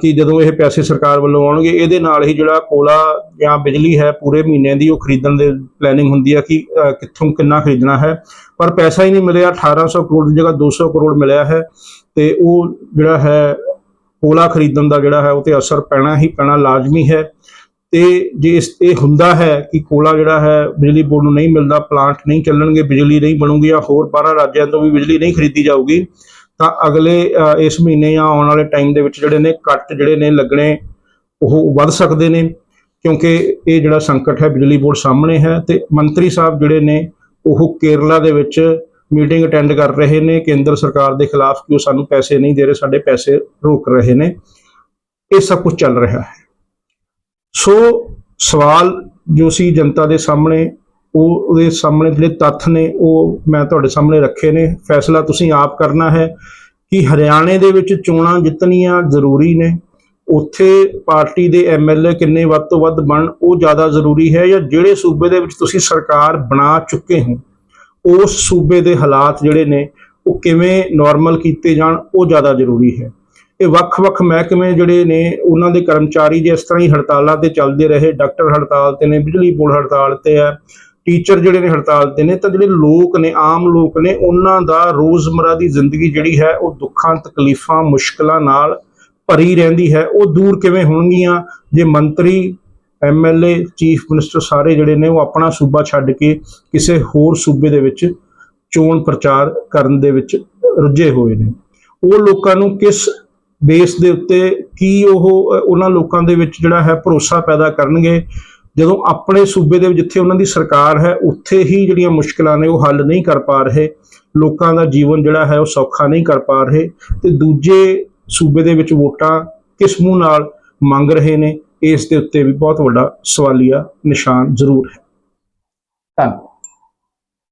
ਕਿ ਜਦੋਂ ਇਹ ਪੈਸੇ ਸਰਕਾਰ ਵੱਲੋਂ ਆਉਣਗੇ, ਇਹਦੇ ਨਾਲ ਹੀ ਜਿਹੜਾ ਕੋਲਾ ਜਾਂ ਬਿਜਲੀ ਹੈ ਪੂਰੇ ਮਹੀਨੇ ਦੀ ਉਹ ਖਰੀਦਣ ਦੇ ਪਲੈਨਿੰਗ ਹੁੰਦੀ ਹੈ ਕਿ ਕਿੱਥੋਂ ਕਿੰਨਾ ਖਰੀਦਣਾ ਹੈ। ਪਰ ਪੈਸਾ ਹੀ ਨਹੀਂ ਮਿਲਿਆ 1800 ਕਰੋੜ ਦੀ ਜਗ੍ਹਾ 200 ਕਰੋੜ ਮਿਲਿਆ ਹੈ ਤੇ ਉਹ ਜਿਹੜਾ ਹੈ, ਕੋਲਾ ਖਰੀਦਣ ਦਾ ਜਿਹੜਾ ਹੈ, ਉਹ ਤੇ ਅਸਰ ਪੈਣਾ ਹੀ ਪੈਣਾ ਲਾਜ਼ਮੀ ਹੈ। ਤੇ ਜੇ ਇਸ, ਇਹ ਹੁੰਦਾ ਹੈ ਕਿ ਕੋਲਾ ਜਿਹੜਾ ਹੈ ਬਿਜਲੀ ਬੋਰਡ ਨੂੰ ਨਹੀਂ ਮਿਲਦਾ ਪਲਾਂਟ ਨਹੀਂ ਚੱਲਣਗੇ, ਬਿਜਲੀ ਨਹੀਂ ਬਣੂਗੀ ਜਾਂ ਹੋਰ 12 ਰਾਜਾਂ ਤੋਂ ਵੀ ਬਿਜਲੀ ਨਹੀਂ ਖਰੀਦੀ ਜਾਊਗੀ ਤਾਂ ਅਗਲੇ ਇਸ ਮਹੀਨੇ ਜਾਂ ਆਉਣ ਵਾਲੇ ਟਾਈਮ ਦੇ ਵਿੱਚ ਜਿਹੜੇ ਨੇ ਕੱਟ ਜਿਹੜੇ ਨੇ ਲੱਗਣੇ, ਉਹ ਵੱਧ ਸਕਦੇ ਨੇ, ਕਿਉਂਕਿ ਇਹ ਜਿਹੜਾ ਸੰਕਟ ਹੈ, ਬਿਜਲੀ ਬੋਰਡ ਸਾਹਮਣੇ ਹੈ ਤੇ ਮੰਤਰੀ ਸਾਹਿਬ ਜਿਹੜੇ ਨੇ, ਉਹ ਕੇਰਲਾ ਦੇ ਵਿੱਚ ਮੀਟਿੰਗ ਅਟੈਂਡ ਕਰ ਰਹੇ ਨੇ, ਕੇਂਦਰ ਸਰਕਾਰ ਦੇ ਖਿਲਾਫ ਕਿ ਉਹ ਸਾਨੂੰ ਪੈਸੇ ਨਹੀਂ ਦੇ ਰਹੇ, ਸਾਡੇ ਪੈਸੇ ਰੋਕ ਰਹੇ ਨੇ। ਇਹ ਸਭ ਕੁਝ ਚੱਲ ਰਿਹਾ ਹੈ। ਸੋ ਸਵਾਲ ਜੋ ਸੀ ਜਨਤਾ ਦੇ ਸਾਹਮਣੇ ਉਹ ਉਹਦੇ ਸਾਹਮਣੇ ਜਿਹੜੇ ਤੱਥ ਨੇ, ਉਹ ਮੈਂ ਤੁਹਾਡੇ ਸਾਹਮਣੇ ਰੱਖੇ ਨੇ। ਫੈਸਲਾ ਤੁਸੀਂ ਆਪ ਕਰਨਾ ਹੈ ਕਿ ਹਰਿਆਣੇ ਦੇ ਵਿੱਚ ਚੋਣਾਂ ਜਿੱਤਣੀਆਂ ਜ਼ਰੂਰੀ ਨੇ। ਉੱਥੇ ਪਾਰਟੀ ਦੇ ਐਮਐਲਏ ਕਿੰਨੇ ਵੱਧ ਤੋਂ ਵੱਧ ਬਣ, ਉਹ ਜ਼ਿਆਦਾ ਜ਼ਰੂਰੀ ਹੈ ਜਾਂ ਜਿਹੜੇ ਸੂਬੇ ਦੇ ਵਿੱਚ ਤੁਸੀਂ ਸਰਕਾਰ ਬਣਾ ਚੁੱਕੇ ਹੋ, ਉਸ ਸੂਬੇ ਦੇ ਹਾਲਾਤ ਜਿਹੜੇ ਨੇ, ਉਹ ਕਿਵੇਂ ਨਾਰਮਲ ਕੀਤੇ ਜਾਣ, ਉਹ ਜ਼ਿਆਦਾ ਜ਼ਰੂਰੀ ਹੈ। ਇਹ ਵੱਖ-ਵੱਖ ਮਹਿਕਮੇ ਜਿਹੜੇ ਨੇ, ਉਹਨਾਂ ਦੇ ਕਰਮਚਾਰੀ ਜਿਸ ਤਰ੍ਹਾਂ ਹੀ ਹੜਤਾਲਾਂ ਤੇ ਚੱਲਦੇ ਰਹੇ, ਡਾਕਟਰ ਹੜਤਾਲ ਤੇ ਨੇ, ਬਿਜਲੀ ਬੋਰਡ ਹੜਤਾਲ ਤੇ ਹੈ ਟੀਚਰ ਜਿਹੜੇ ਨੇ ਹੜਤਾਲ ਤੇ ਨੇ, ਤਾਂ ਜਿਹੜੇ ਲੋਕ ਨੇ, ਆਮ ਲੋਕ ਨੇ, ਉਹਨਾਂ ਦਾ ਰੋਜ਼ਮਰਾ ਦੀ ਜ਼ਿੰਦਗੀ ਜਿਹੜੀ ਹੈ, ਉਹ ਦੁੱਖਾਂ, ਤਕਲੀਫਾਂ, ਮੁਸ਼ਕਲਾਂ ਨਾਲ ਭਰੀ ਰਹਿੰਦੀ ਹੈ। ਉਹ ਦੂਰ ਕਿਵੇਂ ਹੋਣਗੀਆਂ? ਜੇ ਮੰਤਰੀ ਐਮਐਲਏ ਚੀਫ ਮਿਨਿਸਟਰ ਸਾਰੇ ਜਿਹੜੇ ਨੇ, ਉਹ ਆਪਣਾ ਸੂਬਾ ਛੱਡ ਕੇ ਕਿਸੇ ਹੋਰ ਸੂਬੇ ਦੇ ਵਿੱਚ ਚੋਣ ਪ੍ਰਚਾਰ ਕਰਨ ਦੇ ਵਿੱਚ ਰੁੱਝੇ ਹੋਏ ਨੇ। ਉਹ ਲੋਕਾਂ ਨੂੰ ਕਿਸ ਬੇਸ ਦੇ ਉੱਤੇ ਕੀ ਉਹ ਉਹਨਾਂ ਲੋਕਾਂ ਦੇ ਵਿੱਚ ਜਿਹੜਾ ਹੈ ਭਰੋਸਾ ਪੈਦਾ ਕਰਨਗੇ? ਜਦੋਂ ਆਪਣੇ ਸੂਬੇ ਦੇ ਵਿੱਚ ਜਿੱਥੇ ਉਹਨਾਂ ਦੀ ਸਰਕਾਰ ਹੈ, ਉੱਥੇ ਹੀ ਜਿਹੜੀਆਂ ਮੁਸ਼ਕਲਾਂ ਨੇ ਉਹ ਹੱਲ ਨਹੀਂ ਕਰ ਪਾ ਰਹੇ, ਲੋਕਾਂ ਦਾ ਜੀਵਨ ਜਿਹੜਾ ਹੈ ਉਹ ਸੌਖਾ ਨਹੀਂ ਕਰ ਪਾ ਰਹੇ ਤੇ ਦੂਜੇ ਸੂਬੇ ਦੇ ਵਿੱਚ ਵੋਟਾਂ ਕਿਸ ਮੂੰਹ ਨਾਲ ਮੰਗ ਰਹੇ ਨੇ, ਇਸ ਦੇ ਉੱਤੇ ਵੀ ਬਹੁਤ ਵੱਡਾ ਸਵਾਲੀਆ ਨਿਸ਼ਾਨ ਜ਼ਰੂਰ ਹੈ। ਧੰਨਵਾਦ।